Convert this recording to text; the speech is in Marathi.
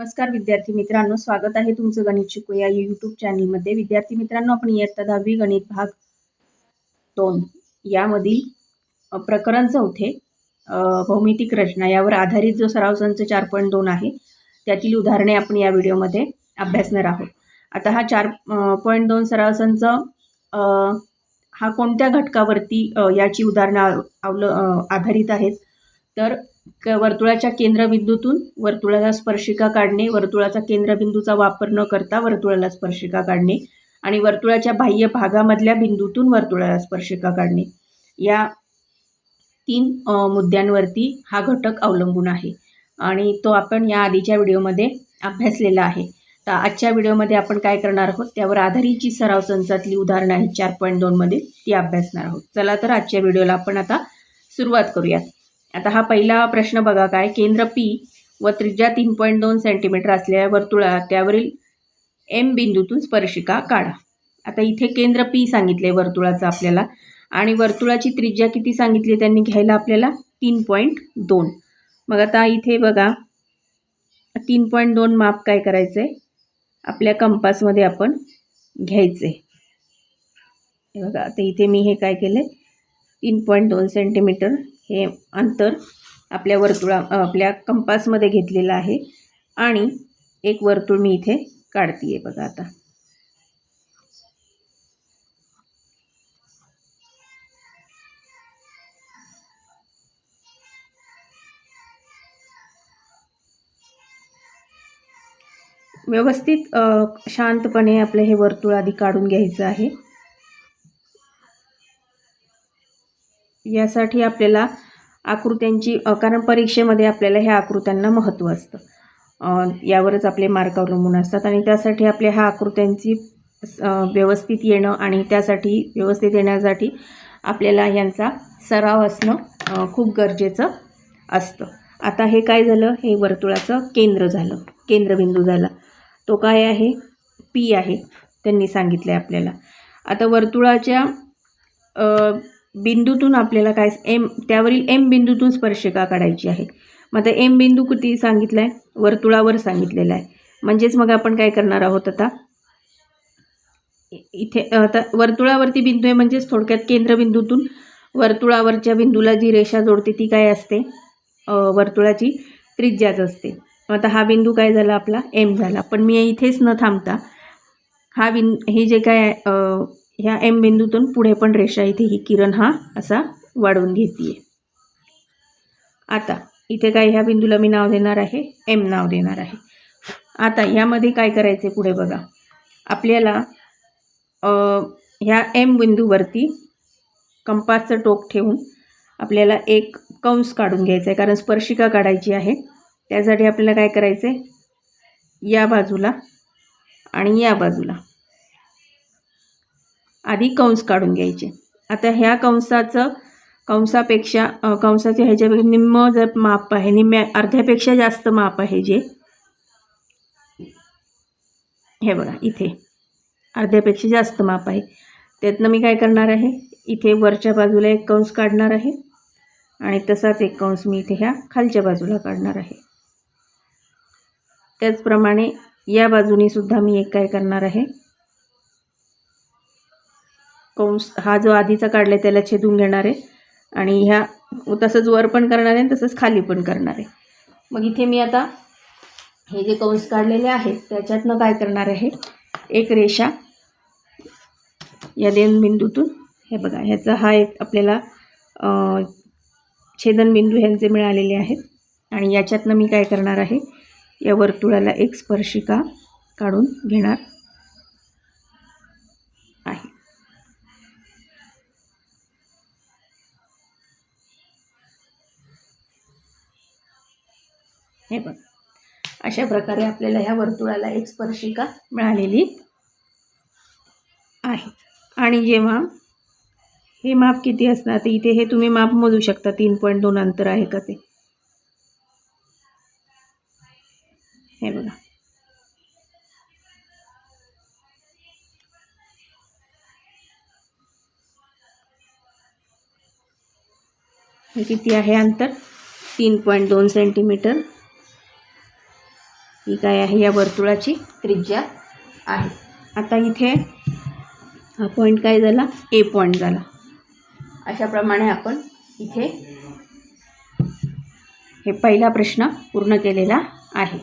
नमस्कार विद्यार्थी मित्रांनो स्वागत आहे तुमचं गणित शिकू या यूट्यूब चॅनलमध्ये विद्यार्थी मित्रांनो आपण इयत्ता दहावी गणित भाग दोन यामधील प्रकरण चौथे भौमितिक रचना यावर आधारित जो सराव संच चार पॉईंट दोन आहे त्यातील उदाहरणे आपण या व्हिडिओमध्ये अभ्यासणार आहोत. आता हा चार पॉईंट दोन सराव संच हा कोणत्या घटकावरती याची उदाहरणं अवल आधारित आहेत? तर क वर्तुळाच्या केंद्रबिंदूतून वर्तुळाला स्पर्शिका काढणे वर्तुळाचा केंद्रबिंदूचा वापर न करता वर्तुळाला स्पर्शिका काढणे आणि वर्तुळाच्या बाह्य भागामधल्या बिंदूतून वर्तुळाला स्पर्शिका काढणे. या तीन मुद्द्यांवरती हा घटक अवलंबून आहे आणि तो आपण या आधीच्या व्हिडिओमध्ये अभ्यासलेला आहे. तर आजच्या व्हिडिओमध्ये आपण काय करणार आहोत? त्यावर आधारित जी सराव संचातली उदाहरणं आहेत चार पॉईंट दोनमध्ये ती अभ्यासणार आहोत. चला तर आजच्या व्हिडिओला आपण आता सुरुवात करूयात. आता हा पहिला प्रश्न बघा काय. केंद्र पी व त्रिज्या तीन पॉईंट दोन सेंटीमीटर असलेल्या वर्तुळा त्यावरील एम बिंदूतून स्पर्शिका काढा. आता इथे केंद्र पी सांगितले वर्तुळाचं आपल्याला आणि वर्तुळाची त्रिज्या किती सांगितली त्यांनी घ्यायला आपल्याला? तीन पॉईंट दोन. मग आता इथे बघा तीन पॉईंट दोन माप काय करायचं आहे आपल्या कंपासमध्ये आपण घ्यायचं आहे हे बघा आता इथे मी हे काय केलं आहे तीन पॉईंट दोन सेंटीमीटर हे अंतर आपल्या वर्तुळा आपल्या कंपासमध्ये घेतलेलं आहे. आणि एक वर्तुळ मी इथे काढते आहे बघा आता. व्यवस्थित शांतपणे आपलं हे वर्तुळ आधी काढून घ्यायचं आहे. यासाठी आपल्याला आकृत्यांची कारण परीक्षेमध्ये आपल्याला ह्या आकृत्यांना महत्त्व असतं. यावरच आपले मार्क अवलंबून असतात आणि त्यासाठी आपल्या ह्या आकृत्यांची व्यवस्थित येणं आणि त्यासाठी व्यवस्थित येण्यासाठी आपल्याला यांचा सराव असणं खूप गरजेचं असतं. आता हे काय झालं? हे वर्तुळाचं केंद्र झालं. केंद्रबिंदू झाला. तो काय आहे? पी आहे. त्यांनी सांगितलं आहे आपल्याला. आता वर्तुळाच्या बिंदूतून आपल्याला काय एम त्यावरील एम बिंदूतून स्पर्शिका काढायची आहे. मग आता एम बिंदू किती सांगितला आहे वर्तुळावर सांगितलेला आहे. म्हणजेच मग आपण काय करणार आहोत आता? इथे आता वर्तुळावरती बिंदू आहे म्हणजेच थोडक्यात केंद्रबिंदूतून वर्तुळावरच्या बिंदूला जी रेषा जोडते ती काय असते? वर्तुळाची त्रिज्याच असते. मग आता हा बिंदू काय झाला आपला? एम झाला. पण मी इथेच न थांबता हा बिन हे जे काय आहे, ह्या एम बिंदूतून पुढे पण रेषा इथे ही किरण हा असा वाढवून घेते आता इथे काय ह्या बिंदूला मी नाव देणार आहे? एम नाव देणार आहे. आता ह्यामध्ये काय करायचे पुढे बघा. आपल्याला ह्या एम बिंदूवरती कंपासचं टोक ठेवून आपल्याला एक कंस काढून घ्यायचा आहे कारण स्पर्शिका काढायची आहे. त्यासाठी आपल्याला काय करायचं आहे या बाजूला आणि या बाजूला. आधी कंस काढून घ्यायचे. आता ह्या कंसाचं कंसापेक्षा कंसाच्या ह्याच्यापेक्षा निम्म जर माप आहे निम्म्या अर्ध्यापेक्षा जास्त माप आहे जे. हे बघा इथे. अर्ध्यापेक्षा जास्त माप आहे. त्यातनं मी काय करणार आहे? इथे वरच्या बाजूला एक कंस काढणार आहे आणि तसाच एक कंस मी इथे ह्या खालच्या बाजूला काढणार आहे. त्याचप्रमाणे या बाजूने सुद्धा मी एक काय करणार आहे? कंस हा जो आधीचा काढला आहे त्याला छेदून घेणार आहे. आणि ह्या तसंच वर पण करणार आहे आणि तसंच खाली पण करणार आहे. मग इथे मी आता हे जे कंस काढलेले आहेत त्याच्यातनं काय करणार आहे? एक रेषा या दोन बिंदूतून हे बघा ह्याचा हा एक आपल्याला छेदनबिंदू ह्यांचे मिळालेले आहेत. आणि याच्यातनं मी काय करणार आहे? या वर्तुळाला एक स्पर्शिका काढून घेणार. हे बघ. अशा प्रकारे आपल्याला ह्या वर्तुळाला एक स्पर्शिका मिळालेली आहे. आणि जेव्हा हे माप किती असणार तर इथे हे तुम्ही माप मोजू शकता. तीन पॉईंट दोन अंतर आहे का ते? हे बघा. हे किती आहे अंतर? तीन पॉईंट दोन सेंटीमीटर ही काय आहे? या वर्तुळाची त्रिज्या आहे. आता इथे हा पॉईंट काय झाला? ए पॉईंट झाला. अशाप्रमाणे आपण इथे हे पहिला प्रश्न पूर्ण केलेला आहे.